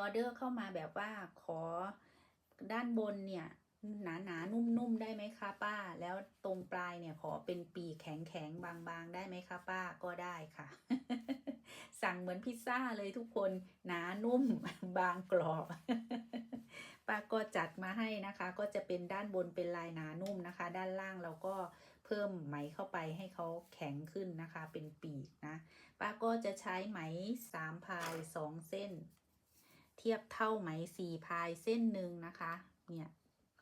ออเดอร์เข้ามาแบบว่าขอด้านบนเนี่ยหนาหนาๆนุ่มๆได้ไหมคะป้า แล้วตรงปลายเนี่ยขอเป็นปีกแข็งบางๆ ได้ไหมคะป้าก็ได้ค่ะ สั่งเหมือนพิซซ่าเลยทุกคนหนานุ่มบางกรอบ ป้าก็จัดมาให้นะคะ ก็จะเป็นด้านบนเป็นลายหนานุ่มนะคะ ด้านล่างเราก็เพิ่มไหมเข้าไปให้เขาแข็งขึ้นนะคะ เป็นปีกนะ ป้าก็จะใช้ไหมสามพายสองเส้น เทียบเท่าไหมสี่พายเส้นหนึ่งนะคะ เนี่ย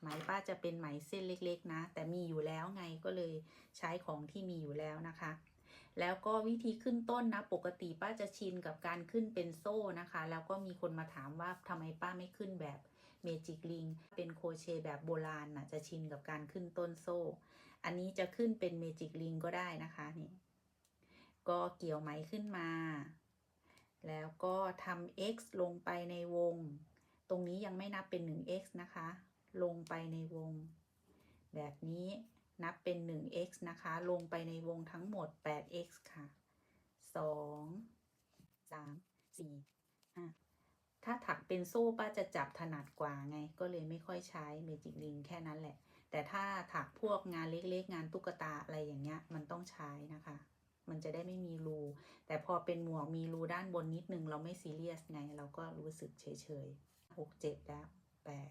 ไหมป้าจะเป็นไหมเส้นเล็กๆนะ แต่มีอยู่แล้วไงก็เลยใช้ของที่มีอยู่แล้วนะคะ แล้วก็วิธีขึ้นต้นนะ ปกติป้าจะชินกับการขึ้นเป็นโซ่นะคะ แล้วก็มีคนมาถามว่าทำไมป้าไม่ขึ้นแบบเมจิกลิง เป็นโคเชแบบโบราณน่ะจะชินกับการขึ้นต้นโซ่ อันนี้จะขึ้นเป็นเมจิกลิงก็ได้นะคะนี่ ก็เกี่ยวไหมขึ้นมา แล้วก็ทำ x ลงไปในวง ตรงนี้ยังไม่นับเป็น 1x นะคะ ลงไปในวง แบบนี้นับเป็น 1x นะคะ ลงไปในวงทั้งหมด 8x ค่ะ 2 3 4 5 ถ้าถักเป็นโซ่ป้าจะจับถนัดกว่าไง ก็เลยไม่ค่อยใช้เมจิกลิงแค่นั้นแหละ แต่ถ้าถักพวกงานเล็กๆ งานตุ๊กตาอะไรอย่างเงี้ย มันต้องใช้นะคะ มันจะได้ไม่มีรู แต่พอเป็นหมวกมีรูด้านบนนิดนึง เราไม่ซีเรียสไง เราก็รู้สึกเฉยๆหกเจ็ดแล้วแปด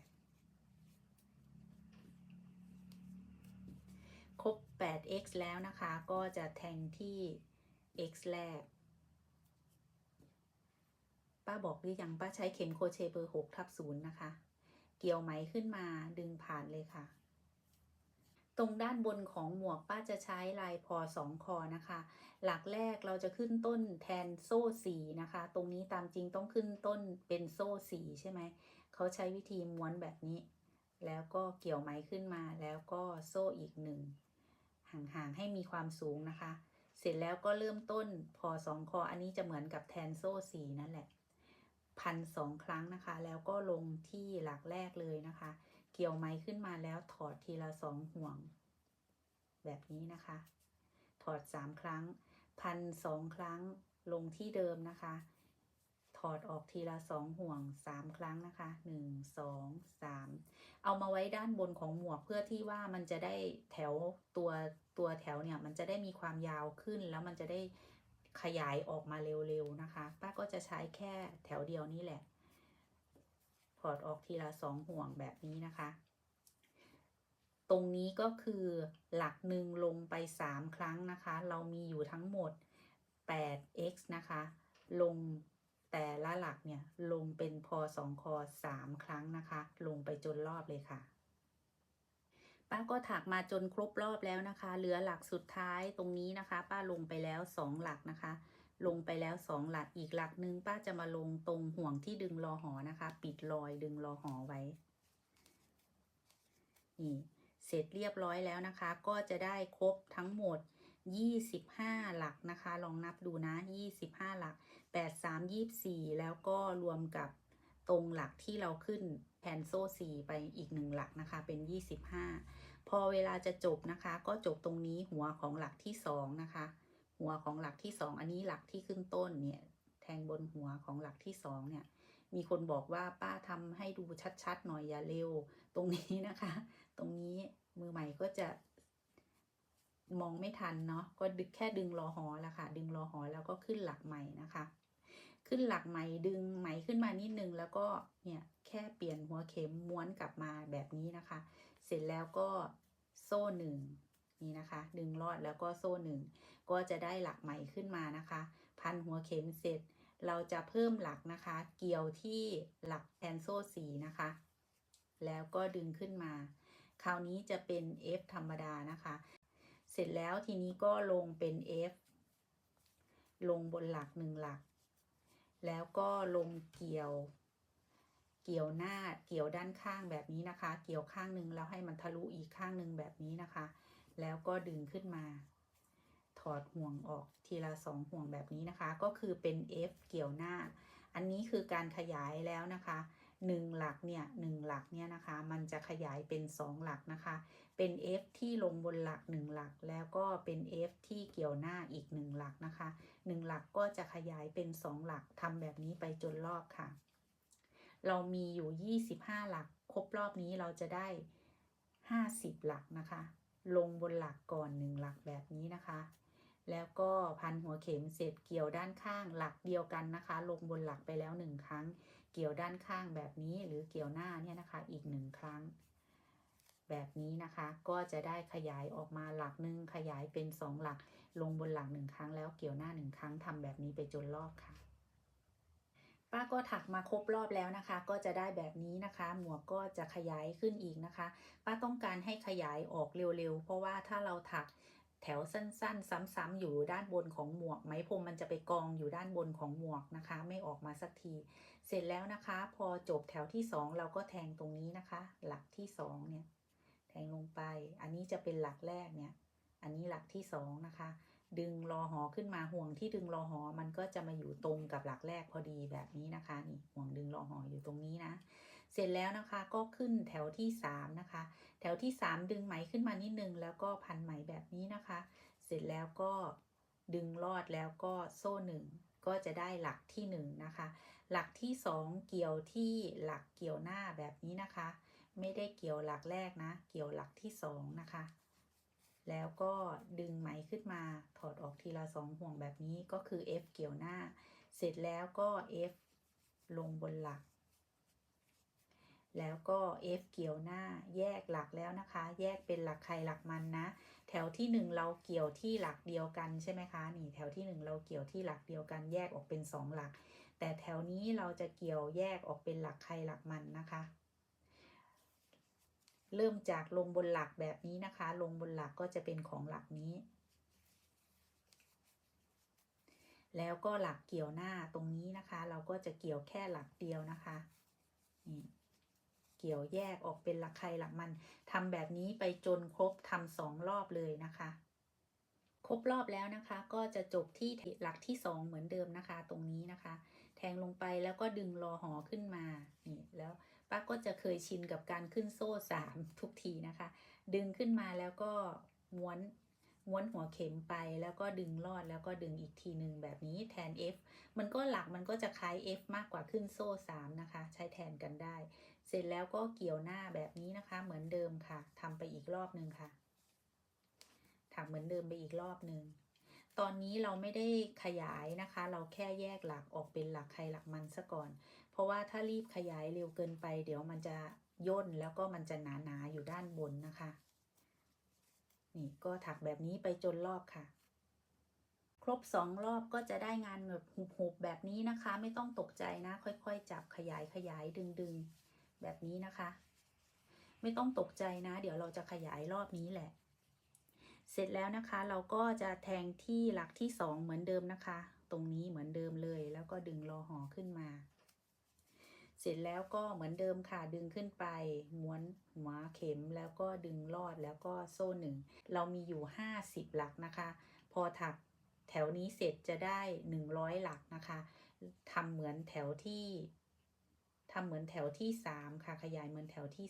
ครบ 8x แล้วนะคะ ก็จะแทงที่ x แรก ป้าบอกหรือยังป้าใช้เข็มโครเชต์เบอร์6ทับ0นะคะ เกี่ยวไหมขึ้นมาดึงผ่านเลยค่ะ ตรงด้านบนของหมวกป้าจะใช้ลายพอสองคอนะคะ หลักแรกเราจะขึ้นต้นแทนโซ่สีนะคะ ตรงนี้ตามจริงต้องขึ้นต้นเป็นโซ่สีใช่ไหม เขาใช้วิธีม้วนแบบนี้ แล้วก็เกี่ยวไหมขึ้นมาแล้วก็โซ่อีกหนึ่งห่างๆให้มีความสูงนะคะ เสร็จแล้วก็เริ่มต้นพอสองคออันนี้จะเหมือนกับแทนโซ่สีนั่นแหละพันสองครั้งนะคะ แล้วก็ลงที่หลักแรกเลยนะคะ เกี่ยวไหมขึ้นมาแล้วถอดทีละสองห่วง แบบนี้นะคะ ถอดสามครั้ง พันสองครั้งลงที่เดิมนะคะ ถอดออกทีละสองห่วงสามครั้งนะคะหนึ่งสองสามเอามาไว้ด้านบนของหมวกเพื่อที่ว่ามันจะได้แถวตัวตัวแถวเนี่ย มันจะได้มีความยาวขึ้นแล้วมันจะได้ขยายออกมาเร็วๆนะคะ ป้าก็จะใช้แค่แถวเดียวนี้แหละ ถอดออกทีละสองห่วงแบบนี้นะคะ ตรงนี้ก็คือหลักหนึ่งลงไป 3 ครั้งนะคะ เรามีอยู่ทั้งหมด 8x นะคะ ลงแต่ละหลักเนี่ยลงเป็นพอสองคอ3ครั้งนะคะ ลงไปจนรอบเลยค่ะ ป้าก็ถักมาจนครบรอบแล้วนะคะ เหลือหลักสุดท้ายตรงนี้นะคะ ป้าลงไปแล้ว2หลักนะคะ ลงไปแล้วสองหลักอีกหลักหนึ่งป้าจะมาลงตรงห่วงที่ดึงรอหอนะคะ ปิดรอยดึงรอหอไว้ นี่เสร็จเรียบร้อยแล้วนะคะ ก็จะได้ครบทั้งหมด 25 หลักนะคะ ลองนับดูนะ 25 หลัก 8 3 24 แล้วก็รวมกับตรงหลักที่เราขึ้นแผนโซ่4ไปอีกหนึ่งหลักนะคะ เป็น 25 พอเวลาจะจบนะคะ ก็จบตรงนี้หัวของหลักที่ 2 นะคะ หัวของหลักที่2อันนี้หลักที่ขึ้นต้นเนี่ย แทงบนหัวของหลักที่2เนี่ย มีคนบอกว่าป้าทำให้ดูชัดๆหน่อยอย่าเร็ว ตรงนี้นะคะ ตรงนี้มือใหม่ก็จะมองไม่ทันเนาะก็ดึงแค่ดึงรอหอละค่ะ ดึงรอหอแล้วก็ขึ้นหลักใหม่นะคะ ขึ้นหลักใหม่ดึงไหมขึ้นมานิดนึงแล้วก็เนี่ยแค่เปลี่ยนหัวเข็มม้วนกลับมาแบบนี้นะคะ เสร็จแล้วก็โซ่หนึ่ง นี่นะคะ ดึงลอดแล้วก็โซ่หนึ่งก็จะได้หลักใหม่ขึ้นมานะคะ พันหัวเข็มเสร็จ เราจะเพิ่มหลักนะคะ เกี่ยวที่หลักแทนโซ่สีนะคะ แล้วก็ดึงขึ้นมา คราวนี้จะเป็น F ธรรมดานะคะ เสร็จแล้วทีนี้ก็ลงเป็น F ลงบนหลักหนึ่งหลัก แล้วก็ลงเกี่ยวเกี่ยวหน้าเกี่ยวด้านข้างแบบนี้นะคะ เกี่ยวข้างหนึ่งแล้วให้มันทะลุอีกข้างหนึ่งแบบนี้นะคะ แล้วก็ดึงขึ้นมา ถอดห่วงออกทีละสองห่วงแบบนี้นะคะ ก็คือเป็น F เกี่ยวหน้า อันนี้คือการขยายแล้วนะคะหนึ่งหลักเนี่ยหนึ่งหลักเนี่ยนะคะ มันจะขยายเป็นสองหลักนะคะ เป็น F ที่ลงบนหลักหนึ่งหลัก แล้วก็เป็น F ที่เกี่ยวหน้าอีกหนึ่งหลักนะคะหนึ่งหลักก็จะขยายเป็นสองหลักทำแบบนี้ไปจนรอบค่ะ เรามีอยู่ 25 หลัก ครบรอบนี้เราจะได้ 50 หลักนะคะ ลงบนหลักก่อน1หลักแบบนี้นะคะ แล้วก็พันหัวเข็มเสร็จเกี่ยวด้านข้างหลักเดียวกันนะคะ ลงบนหลักไปแล้ว1ครั้ง เกี่ยวด้านข้างแบบนี้หรือเกี่ยวหน้าเนี่ยนะคะ อีก1ครั้ง แบบนี้นะคะ ก็จะได้ขยายออกมาหลักหนึ่งขยายเป็น2หลัก ลงบนหลักหนึ่งครั้งแล้วเกี่ยวหน้าหนึ่งครั้งทำแบบนี้ไปจนรอบค่ะ ป้าก็ถักมาครบรอบแล้วนะคะ ก็จะได้แบบนี้นะคะ หมวกก็จะขยายขึ้นอีกนะคะ ป้าต้องการให้ขยายออกเร็วๆ เพราะว่าถ้าเราถักแถวสั้นๆ ซ้ำๆอยู่ด้านบนของหมวก ไหมพรมมันจะไปกองอยู่ด้านบนของหมวกนะคะ ไม่ออกมาสักที เสร็จแล้วนะคะ พอจบแถวที่ 2 เราก็แทงตรงนี้นะคะ หลักที่2เนี่ยแทงลงไป อันนี้จะเป็นหลักแรกเนี่ย อันนี้หลักที่2นะคะ ดึงรอหอขึ้นมาห่วงที่ดึงรอหอมันก็จะมาอยู่ตรงกับหลักแรกพอดีแบบนี้นะคะนี่ห่วงดึงรอหออยู่ตรงนี้นะ เสร็จแล้วนะคะก็ขึ้นแถวที่ 3 นะคะ แถวที่ 3 ดึงไหมขึ้นมานิดนึงแล้วก็พันไหมแบบนี้นะคะ เสร็จแล้วก็ดึงลอดแล้วก็โซ่หนึ่งก็จะได้หลักที่1นะคะ หลักที่ 2 เกี่ยวที่หลักเกี่ยวหน้าแบบนี้นะคะ ไม่ได้เกี่ยวหลักแรกนะ เกี่ยวหลักที่2นะคะ แล้วก็ดึงไหมขึ้นมาถอดออกทีละสองห่วงแบบนี้ก็คือ F เกี่ยวหน้า เสร็จแล้วก็ F ลงบนหลัก แล้วก็ F เกี่ยวหน้าแยกหลักแล้วนะคะ แยกเป็นหลักใครหลักมันนะ แถวที่ 1 เราเกี่ยวที่หลักเดียวกันใช่ไหมคะนี่แถวที่ 1 เราเกี่ยวที่หลักเดียวกันแยกออกเป็น 2 หลัก แต่แถวนี้เราจะเกี่ยวแยกออกเป็นหลักใครหลักมันนะคะ เริ่มจากลงบนหลักแบบนี้นะคะ ลงบนหลักก็จะเป็นของหลักนี้ แล้วก็หลักเกี่ยวหน้าตรงนี้นะคะ เราก็จะเกี่ยวแค่หลักเดียวนะคะนี่เกี่ยวแยกออกเป็นหลักใครหลักมันทำแบบนี้ไปจนครบทำสองรอบเลยนะคะ ครบรอบแล้วนะคะ ก็จะจบที่หลักที่สองเหมือนเดิมนะคะ ตรงนี้นะคะ แทงลงไปแล้วก็ดึงรอหอขึ้นมานี่แล้ว ป้าก็จะเคยชินกับการขึ้นโซ่สามทุกทีนะคะ ดึงขึ้นมาแล้วก็ม้วนม้วนหัวเข็มไปแล้วก็ดึงลอดแล้วก็ดึงอีกทีหนึ่งแบบนี้แทน F มันก็หลักมันก็จะคล้าย F มากกว่าขึ้นโซ่สามนะคะ ใช้แทนกันได้ เสร็จแล้วก็เกี่ยวหน้าแบบนี้นะคะ เหมือนเดิมค่ะทำไปอีกรอบหนึ่งค่ะถักเหมือนเดิมไปอีกรอบหนึ่ง ตอนนี้เราไม่ได้ขยายนะคะ เราแค่แยกหลักออกเป็นหลักใครหลักมันซะก่อน เพราะว่าถ้ารีบขยายเร็วเกินไป เดี๋ยวมันจะย่นแล้วก็มันจะหนาๆอยู่ด้านบนนะคะ นี่ก็ถักแบบนี้ไปจนรอบค่ะ ครบสองรอบก็จะได้งานแบบหุบๆแบบนี้นะคะ ไม่ต้องตกใจนะ ค่อยๆ จับขยายขยายดึงๆ แบบนี้นะคะ ไม่ต้องตกใจนะ เดี๋ยวเราจะขยายรอบนี้แหละ เสร็จแล้วนะคะเราก็จะแทงที่หลักที่สองเหมือนเดิมนะคะ ตรงนี้เหมือนเดิมเลย แล้วก็ดึงรอหอขึ้นมา เสร็จแล้วก็เหมือนเดิมค่ะดึงขึ้นไปม้วนหัวเข็มแล้วก็ดึงลอดแล้วก็โซ่หนึ่งเรามีอยู่ 50 หลักนะคะ พอถักแถวนี้เสร็จจะได้ 100 หลักนะคะทำเหมือนแถวที่ทำเหมือนแถวที่ 3 ค่ะ ขยายเหมือนแถวที่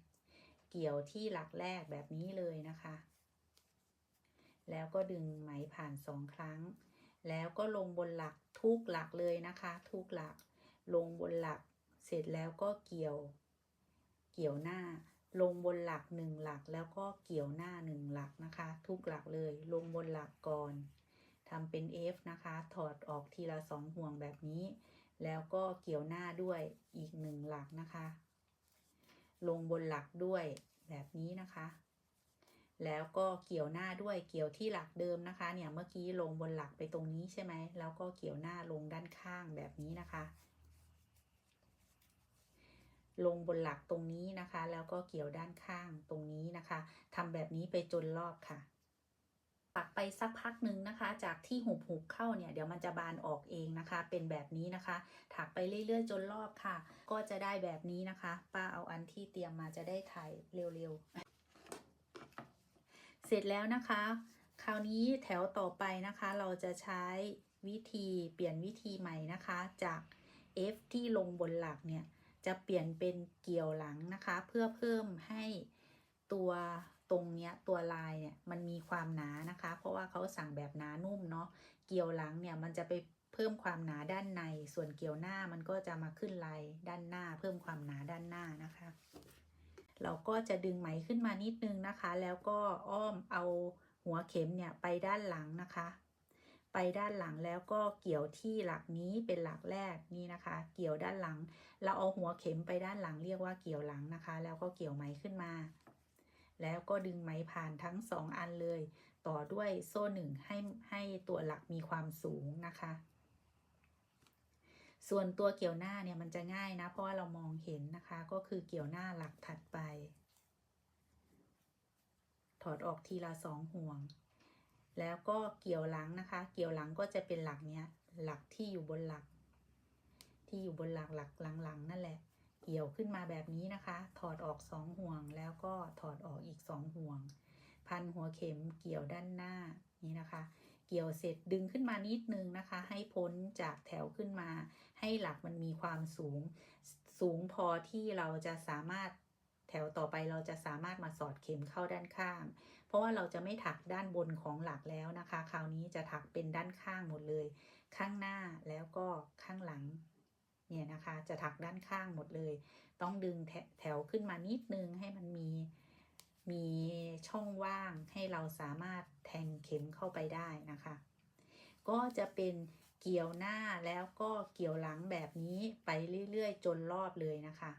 3 เกี่ยวที่หลักแรกแบบนี้เลยนะคะ แล้วก็ดึงไหมผ่านสองครั้ง แล้วก็ลงบนหลักทุกหลักเลยนะคะ ทุกหลัก ลงบนหลัก เสร็จแล้วก็เกี่ยว เกี่ยวหน้า ลงบนหลักหนึ่งหลัก แล้วก็เกี่ยวหน้าหนึ่งหลักนะคะ ทุกหลักเลย ลงบนหลักก่อนทำเป็น F นะคะ ถอดออกทีละสองห่วงแบบนี้ แล้วก็เกี่ยวหน้าด้วยอีกหนึ่งหลักนะคะ ลงบนหลักด้วยแบบนี้นะคะ แล้วก็เกี่ยวหน้าด้วยเกี่ยวที่หลักเดิมนะคะ เนี่ยเมื่อกี้ลงบนหลักไปตรงนี้ใช่ไหมแล้วก็เกี่ยวหน้าลงด้านข้างแบบนี้นะคะ ลงบนหลักตรงนี้นะคะ แล้วก็เกี่ยวด้านข้างตรงนี้นะคะทำแบบนี้ไปจนรอบค่ะปักไปสักพักหนึ่งนะคะ จากที่หุบหุบเข้าเนี่ยเดี๋ยวมันจะบานออกเองนะคะ เป็นแบบนี้นะคะ ถักไปเรื่อยๆ จนรอบค่ะ ก็จะได้แบบนี้นะคะ ป้าเอาอันที่เตรียมมาจะได้ถ่ายเร็วๆ เสร็จแล้วนะคะ คราวนี้แถวต่อไปนะคะ เราจะใช้วิธีเปลี่ยนวิธีใหม่นะคะ จาก F ที่ลงบนหลักเนี่ย จะเปลี่ยนเป็นเกี่ยวหลังนะคะ เพื่อเพิ่มให้ตัวตรงเนี้ยตัวลายเนี่ยมันมีความหนานะคะ เพราะว่าเขาสั่งแบบหนานุ่มเนาะเกี่ยวหลังเนี่ยมันจะไปเพิ่มพิ่มความหนาด้านใน ส่วนเกี่ยวหน้ามันก็จะมาขึ้นลายด้านหน้า เพิ่มความหนาด้านหน้านะคะ เราก็จะดึงไหมขึ้นมานิดนึงนะคะ แล้วก็อ้อมเอาหัวเข็มเนี่ยไปด้านหลังนะคะ ไปด้านหลังแล้วก็เกี่ยวที่หลักนี้เป็นหลักแรกนี่นะคะ เกี่ยวด้านหลัง เราเอาหัวเข็มไปด้านหลังเรียกว่าเกี่ยวหลังนะคะ แล้วก็เกี่ยวไหมขึ้นมา แล้วก็ดึงไหมผ่านทั้งสองอันเลย ต่อด้วยโซ่หนึ่งให้ให้ตัวหลักมีความสูงนะคะ ส่วนตัวเกี่ยวหน้าเนี่ยมันจะง่ายนะ เพราะว่าเรามองเห็นนะคะ ก็คือเกี่ยวหน้าหลักถัดไป ถอดออกทีละสองห่วง แล้วก็เกี่ยวหลังนะคะ เกี่ยวหลังก็จะเป็นหลักเนี้ย หลักที่อยู่บนหลัก ที่อยู่บนหลักหลักหลังๆนั่นแหละ เกี่ยวขึ้นมาแบบนี้นะคะ ถอดออกสองห่วง แล้วก็ถอดออกอีกสองห่วง พันหัวเข็มเกี่ยวด้านหน้านี่นะคะ เกี่ยวเสร็จดึงขึ้นมานิดนึงนะคะ ให้พ้นจากแถวขึ้นมา ให้หลักมันมีความสูง สูงพอที่เราจะสามารถแถวต่อไปเราจะสามารถมาสอดเข็มเข้าด้านข้าง เพราะว่าเราจะไม่ถักด้านบนของหลักแล้วนะคะ คราวนี้จะถักเป็นด้านข้างหมดเลย ข้างหน้าแล้วก็ข้างหลังเนี่ยนะคะจะถักด้านข้างหมดเลย ต้องดึงแถแถวขึ้นมานิดนึงให้มันมีมีช่องว่างให้เราสามารถ แทงเข็มเข้าไปได้นะคะ ก็จะเป็นเกี่ยวหน้าแล้วก็เกี่ยวหลังแบบนี้ไปเรื่อยๆ จนรอบเลยนะคะ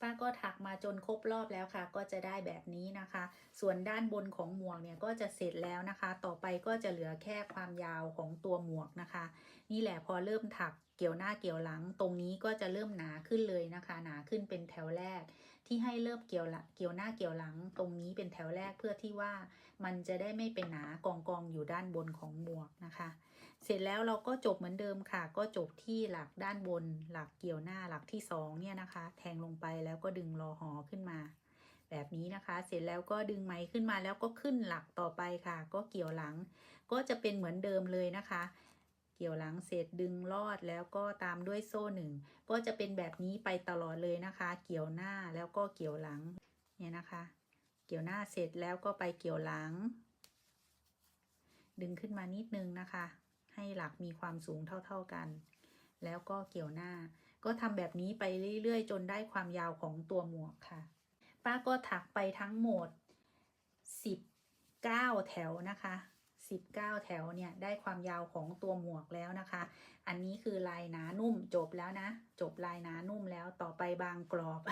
ป้าก็ถักมาจนครบรอบแล้วค่ะ ก็จะได้แบบนี้นะคะ ส่วนด้านบนของหมวกเนี่ยก็จะเสร็จแล้วนะคะ ต่อไปก็จะเหลือแค่ความยาวของตัวหมวกนะคะ นี่แหละพอเริ่มถักเกี่ยวหน้าเกี่ยวหลัง ตรงนี้ก็จะเริ่มหนาขึ้นเลยนะคะ หนาขึ้นเป็นแถวแรก ที่ให้เริ่มเกี่ยวละเกี่ยวหน้าเกี่ยวหลังตรงนี้เป็นแถวแรกเพื่อที่ว่ามันจะได้ไม่เป็นหนากองกองอยู่ด้านบนของหมวกนะคะ เสร็จแล้วเราก็จบเหมือนเดิมค่ะ ก็จบที่หลักด้านบน หลักเกี่ยวหน้าหลักที่สองเนี่ยนะคะ แทงลงไปแล้วก็ดึงรอหอขึ้นมา แบบนี้นะคะ เสร็จแล้วก็ดึงไหมขึ้นมาแล้วก็ขึ้นหลักต่อไปค่ะ ก็เกี่ยวหลัง ก็จะเป็นเหมือนเดิมเลยนะคะ เกี่ยวหลังเสร็จดึงลอดแล้วก็ตามด้วยโซ่หนึ่งก็จะเป็นแบบนี้ไปตลอดเลยนะคะ เกี่ยวหน้าแล้วก็เกี่ยวหลังเนี่ยนะคะ เกี่ยวหน้าเสร็จแล้วก็ไปเกี่ยวหลัง ดึงขึ้นมานิดนึงนะคะ ให้หลักมีความสูงเท่า ๆกัน แล้วก็เกี่ยวหน้า ก็ทำแบบนี้ไปเรื่อยๆ จนได้ความยาวของตัวหมวกค่ะ ป้าก็ถักไปทั้งหมด 19 แถวนะคะ 19 แถวเนี่ยได้ความยาวของตัวหมวกแล้วนะคะ อันนี้คือลายหนานุ่มจบแล้วนะ จบลายหนานุ่มแล้วต่อไปบางกรอบ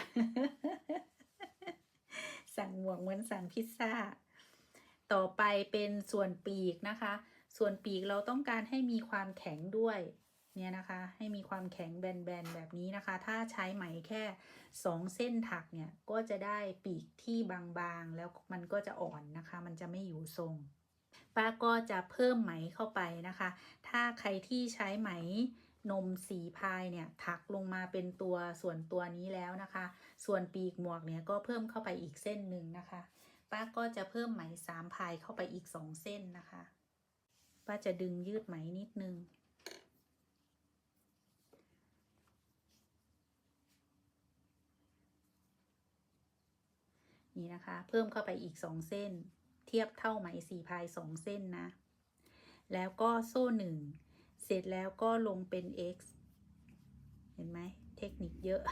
สั่งหมวกเหมือนสั่งพิซซ่า ต่อไปเป็นส่วนปีกนะคะ ส่วนปีกเราต้องการให้มีความแข็งด้วยเนี่ยนะคะให้มีความแข็งแบนๆแบบนี้นะคะ ถ้าใช้ไหมแค่สองเส้นถักเนี่ยก็จะได้ปีกที่บางๆ แล้วมันก็จะอ่อนนะคะ มันจะไม่อยู่ทรง ป้าก็จะเพิ่มไหมเข้าไปนะคะ ถ้าใครที่ใช้ไหมนมสีพายเนี่ยถักลงมาเป็นตัวส่วนตัวนี้แล้วนะคะ ส่วนปีกหมวกเนี่ยก็เพิ่มเข้าไปอีกเส้นหนึ่งนะคะ ป้าก็จะเพิ่มไหมสามพายเข้าไปอีกสองเส้นนะคะ ป้าจะดึงยืดไหมนิดนึงนี่นะคะ เพิ่มเข้าไปอีกสองเส้น เทียบเท่าไหมสี่พายสองเส้นนะ แล้วก็โซ่หนึ่งเสร็จแล้วก็ลงเป็น x เห็นไหมเทคนิคเยอะ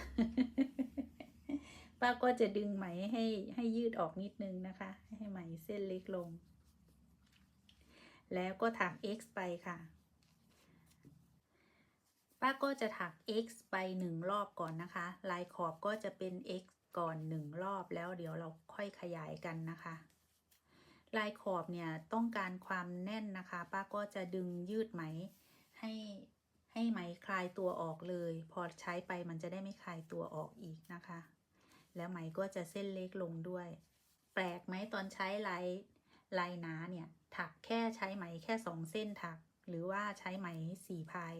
ป้าก็จะดึงไหมให้ให้ยืดออกนิดนึงนะคะ ให้ไหมเส้นเล็กลง แล้วก็ถัก x ไปค่ะ ป้าก็จะถัก x ไปหนึ่งรอบก่อนนะคะ ลายขอบก็จะเป็น x ก่อนหนึ่งรอบแล้วเดี๋ยวเราค่อยขยายกันนะคะ ลายขอบเนี่ยต้องการความแน่นนะคะ ป้าก็จะดึงยืดไหมให้ให้ไหมคลายตัวออกเลย พอใช้ไปมันจะได้ไม่คลายตัวออกอีกนะคะ แล้วไหมก็จะเส้นเล็กลงด้วย แปลกไหมตอนใช้ลายลายหนาเนี่ย ถักแค่ใช้ไหมแค่สองเส้นถัก หรือว่าใช้ไหมสี่พาย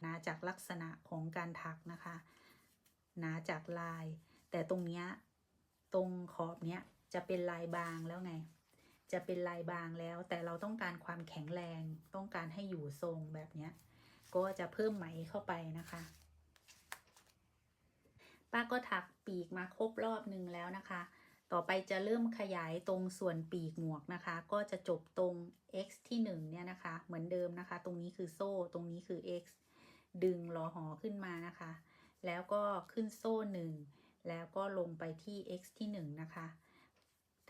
หนาจากลักษณะของการถักนะคะ หนาจากลาย แต่ตรงเนี้ยตรงขอบเนี้ยจะเป็นลายบางแล้วไง จะเป็นลายบางแล้ว แต่เราต้องการความแข็งแรง ต้องการให้อยู่ทรงแบบนี้ก็จะเพิ่มไหมเข้าไปนะคะ ป้าก็ถักปีกมาครบรอบหนึ่งแล้วนะคะ ต่อไปจะเริ่มขยายตรงส่วนปีกหมวกนะคะ ก็จะจบตรง x ที่1เนี่ยนะคะ เหมือนเดิมนะคะ ตรงนี้คือโซ่ ตรงนี้คือ x ดึงรอหอขึ้นมานะคะ แล้วก็ขึ้นโซ่ 1 แล้วก็ลงไปที่ x ที่ 1 นะคะ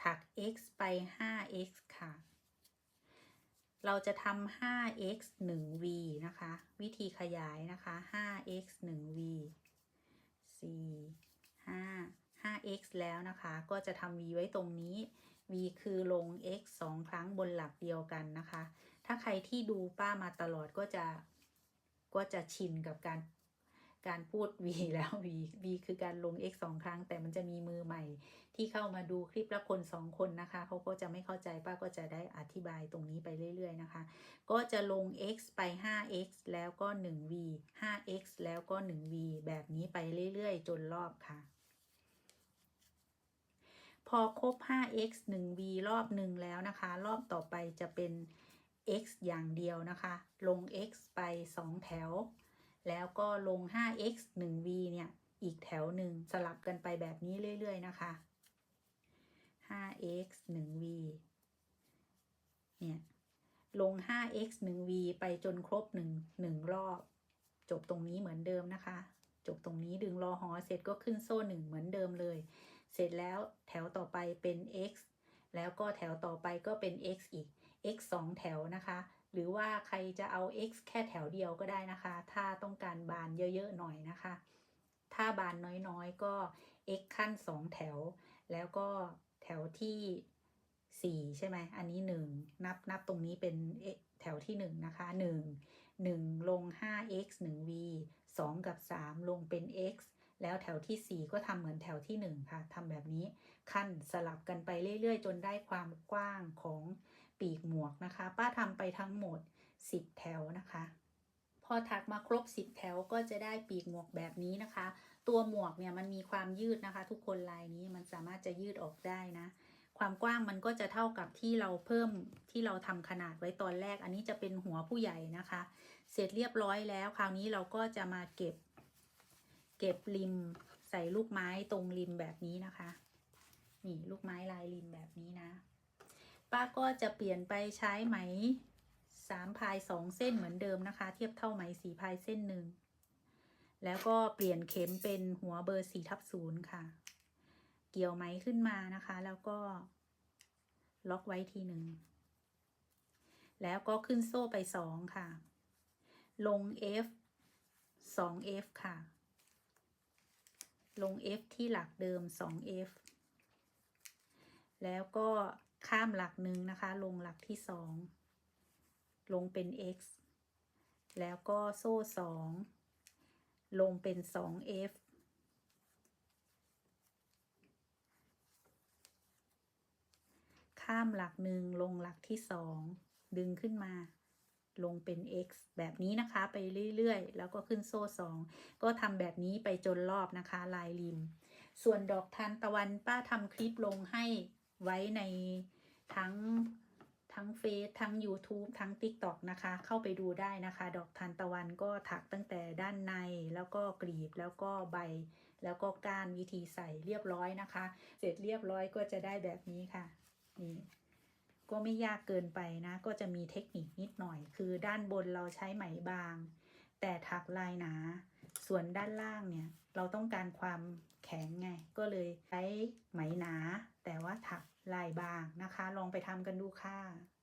ถัก x ไป 5x ค่ะ เราจะทำ 5x 1v นะคะ วิธีขยายนะคะ 5x 1v 4 5 5x แล้วนะคะ ก็จะทำ v ไว้ตรงนี้ v คือลง x 2 ครั้งบนหลักเดียวกันนะคะ ถ้าใครที่ดูป้ามาตลอดก็จะก็จะชินกับการ การพูด v แล้ว v v คือการลง x 2ครั้ง แต่มันจะมีมือใหม่ที่เข้ามาดูคลิปละคน2คนนะคะเขาก็จะไม่เข้าใจป้าก็จะได้อธิบายตรงนี้ไปเรื่อย ๆ นะคะ ก็จะลง x ไป 5x แล้วก็ 1v 5x แล้วก็ 1v แบบนี้ไปเรื่อย ๆ จนรอบค่ะ พอครบ 5x 1v รอบหนึ่งแล้วนะคะ รอบต่อไปจะเป็น x อย่างเดียวนะคะ ลง x ไป 2 แถว แล้วก็ลง 5x 1v เนี่ยอีกแถวหนึ่งสลับกันไปแบบนี้เรื่อย ๆ นะคะ 5x 1v เนี่ย ลง 5x 1v ไปจนครบ 1 1 รอบ จบตรงนี้เหมือนเดิมนะคะ จบตรงนี้ดึงรอหอเสร็จก็ขึ้นโซ่ 1 เหมือนเดิมเลย เสร็จแล้วแถวต่อไปเป็น x แล้วก็แถวต่อไปก็เป็น x อีก x 2 แถวนะคะ หรือว่าใครจะเอา x แค่แถวเดียวก็ได้นะคะ ถ้าต้องการบานเยอะๆหน่อยนะคะ ถ้าบานน้อยๆก็ x ขั้น 2 แถว แล้วก็แถวที่ 4 ใช่ไหม อันนี้ 1 นับนับตรงนี้เป็น x แถวที่ 1 นะคะ 1 1 ลง 5x 1v 2 กับ 3 ลงเป็น x แล้วแถวที่ 4 ก็ทำเหมือนแถวที่ 1 ค่ะทำแบบนี้ขั้นสลับกันไปเรื่อยๆ จนได้ความกว้างของ ปีกหมวกนะคะ ป้าทำไปทั้งหมด 10 แถวนะคะ พอถักมาครบ 10 แถวก็จะได้ปีกหมวกแบบนี้นะคะ ตัวหมวกเนี่ยมันมีความยืดนะคะ ทุกคนลายนี้มันสามารถจะยืดออกได้นะ ความกว้างมันก็จะเท่ากับที่เราเพิ่มที่เราทำขนาดไว้ตอนแรก อันนี้จะเป็นหัวผู้ใหญ่นะคะ เสร็จเรียบร้อยแล้ว คราวนี้เราก็จะมาเก็บ เก็บริมใส่ลูกไม้ตรงริมแบบนี้นะคะ นี่ลูกไม้ลายริมแบบนี้นะ ป้าก็จะเปลี่ยนไปใช้ไหมสามพายสองเส้นเหมือนเดิมนะคะ เทียบเท่าไหมสี่พายเส้นหนึ่งแล้วก็เปลี่ยนเข็มเป็นหัวเบอร์สี่ทับศูนย์ค่ะ เกี่ยวไหมขึ้นมานะคะ แล้วก็ ล็อกไว้ทีหนึ่งแล้วก็ขึ้นโซ่ไปสองค่ะ ลง F สอง F ค่ะ ลง F ที่หลักเดิม 2F แล้วก็ ข้ามหลักหนึ่งนะคะ ลงหลักที่2ลงเป็น X แล้วก็โซ่2ลงเป็น 2F ข้ามหลักหนึ่งลงหลักที่2ดึงขึ้นมาลงเป็น x แบบนี้นะคะไปเรื่อยๆ แล้วก็ขึ้นโซ่2ก็ทำแบบนี้ไปจนรอบนะคะ ลายริม ส่วนดอกทานตะวันป้าทำคลิปลงให้ไว้ใน ทั้งทั้งเฟซทั้ง YouTube ทั้ง TikTok นะคะ เข้าไปดูได้นะคะ ดอกทานตะวันก็ถักตั้งแต่ด้านในแล้วก็กรีบแล้วก็ใบ แล้วก็ก้านวิธีใส่เรียบร้อยนะคะ เสร็จเรียบร้อยก็จะได้แบบนี้ค่ะนี่ก็ไม่ยากเกินไปนะ ก็จะมีเทคนิคนิดหน่อย คือด้านบนเราใช้ไหมบาง แต่ถักลายหนา ส่วนด้านล่างเนี่ย เราต้องการความแข็งไง ก็เลยใช้ไหมหนา แต่ว่าถัก ลายบางนะคะ ลองไปทำกันดูค่ะ